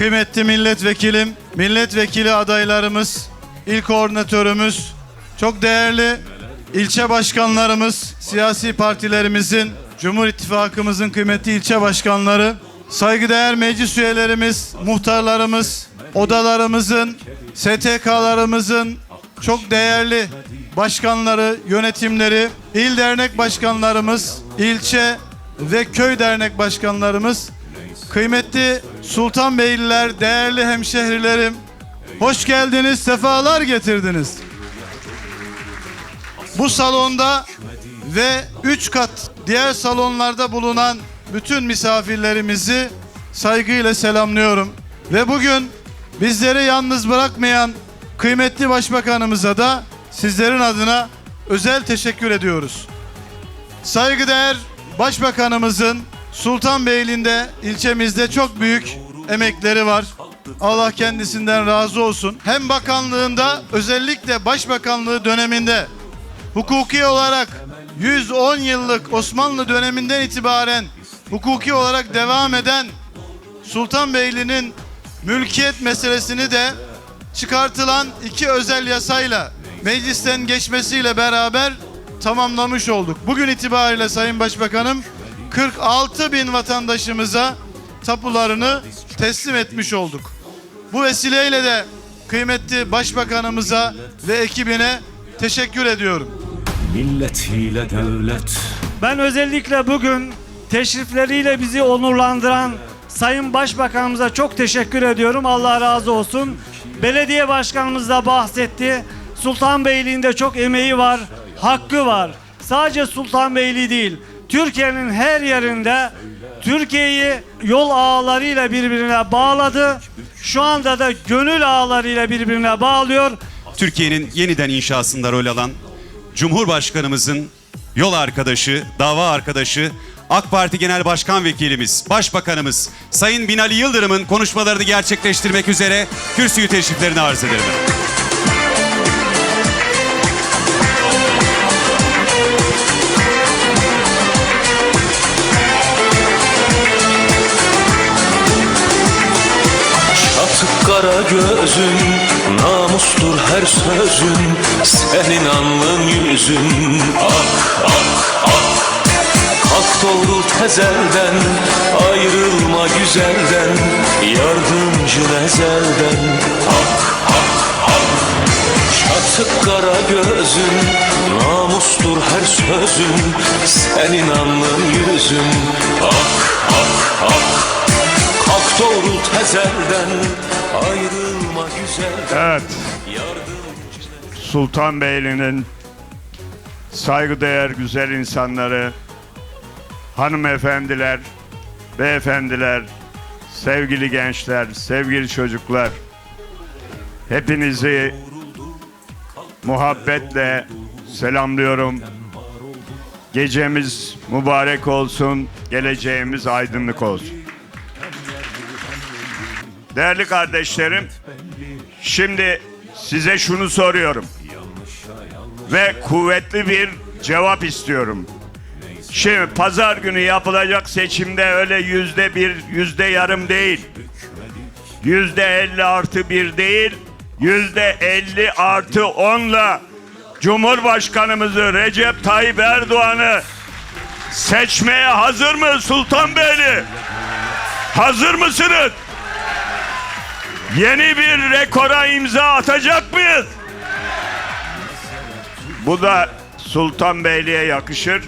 kıymetli milletvekilim, milletvekili adaylarımız, il koordinatörümüz, çok değerli ilçe başkanlarımız, siyasi partilerimizin, Cumhur İttifakımızın kıymetli ilçe başkanları, saygıdeğer meclis üyelerimiz, muhtarlarımız, odalarımızın, STK'larımızın çok değerli başkanları, yönetimleri, il dernek başkanlarımız, ilçe ve köy dernek başkanlarımız, Kıymetli Sultanbeyliler, değerli hemşehrilerim, hoş geldiniz, sefalar getirdiniz. Bu salonda ve üç kat diğer salonlarda bulunan bütün misafirlerimizi saygıyla selamlıyorum. Ve bugün bizleri yalnız bırakmayan kıymetli başbakanımıza da sizlerin adına özel teşekkür ediyoruz. Saygıdeğer Başbakanımızın Sultanbeyli'nde ilçemizde çok büyük emekleri var. Allah kendisinden razı olsun. Hem bakanlığında özellikle başbakanlığı döneminde hukuki olarak 110 yıllık Osmanlı döneminden itibaren hukuki olarak devam eden Sultanbeyli'nin mülkiyet meselesini de çıkartılan iki özel yasayla meclisten geçmesiyle beraber tamamlamış olduk. Bugün itibariyle Sayın Başbakanım 46 bin vatandaşımıza tapularını teslim etmiş olduk. Bu vesileyle de kıymetli Başbakanımıza ve ekibine teşekkür ediyorum. Milletiyle devlet Ben özellikle bugün teşrifleriyle bizi onurlandıran Sayın Başbakanımıza çok teşekkür ediyorum. Allah razı olsun. Belediye başkanımız da bahsetti. Sultanbeyli'nde çok emeği var, hakkı var. Sadece Sultanbeyli değil, Türkiye'nin her yerinde Türkiye'yi yol ağlarıyla birbirine bağladı. Şu anda da gönül ağlarıyla birbirine bağlıyor. Türkiye'nin yeniden inşasında rol alan Cumhurbaşkanımızın yol arkadaşı, dava arkadaşı, AK Parti Genel Başkan Vekilimiz, Başbakanımız Sayın Binali Yıldırım'ın konuşmalarını gerçekleştirmek üzere kürsüyü teşriflerini arz ederim. Kara gözün Namustur her sözün Senin alnın yüzün. Ak ak ak. Kalk doğrult ezelden Ayrılma güzelden Yardımcın ezelden Ak ak ak. Çatık kara gözün Namustur her sözün Senin alnın yüzün. Ak ak ak. Kalk doğrult ezelden Ayrılma güzelden Evet. Sultanbeyli'nin saygıdeğer güzel insanları, hanımefendiler, beyefendiler, sevgili gençler, sevgili çocuklar, hepinizi muhabbetle selamlıyorum. Gecemiz mübarek olsun, geleceğimiz aydınlık olsun. Değerli kardeşlerim, Şimdi size şunu soruyorum. Ve kuvvetli bir cevap istiyorum. Şimdi pazar günü yapılacak seçimde öyle yüzde bir, yüzde yarım değil. Yüzde elli artı bir değil, yüzde elli artı onla Cumhurbaşkanımızı Recep Tayyip Erdoğan'ı seçmeye hazır mı Sultanbeyli? Hazır mısınız? Yeni bir rekora imza atacak mıyız? Bu da Sultanbeyli'ye yakışır.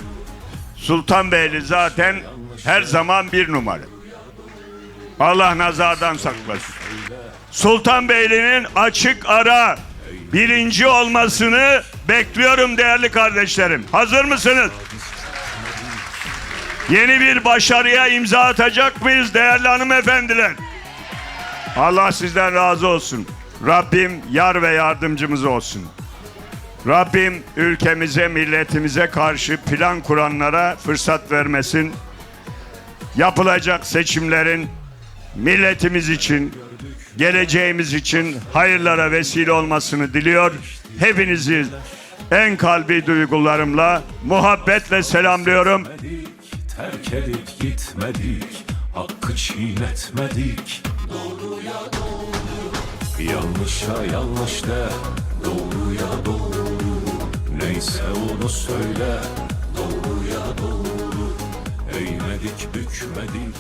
Sultanbeyli zaten her zaman bir numara. Allah nazardan saklasın. Sultanbeyli'nin açık ara birinci olmasını bekliyorum değerli kardeşlerim. Hazır mısınız? Yeni bir başarıya imza atacak mıyız değerli hanımefendiler? Allah sizden razı olsun. Rabbim yar ve yardımcımız olsun. Rabbim ülkemize, milletimize karşı plan kuranlara fırsat vermesin. Yapılacak seçimlerin milletimiz için, geleceğimiz için hayırlara vesile olmasını diliyor. Hepinizi en kalbi duygularımla, muhabbetle selamlıyorum. Terk edip gitmedik Hakkı çiğnetmedik Doğruya doğru. Yanlışa yanlış de Doğruya doğru. Neyse onu söyle Doğruya doğru. Eğmedik bükmedik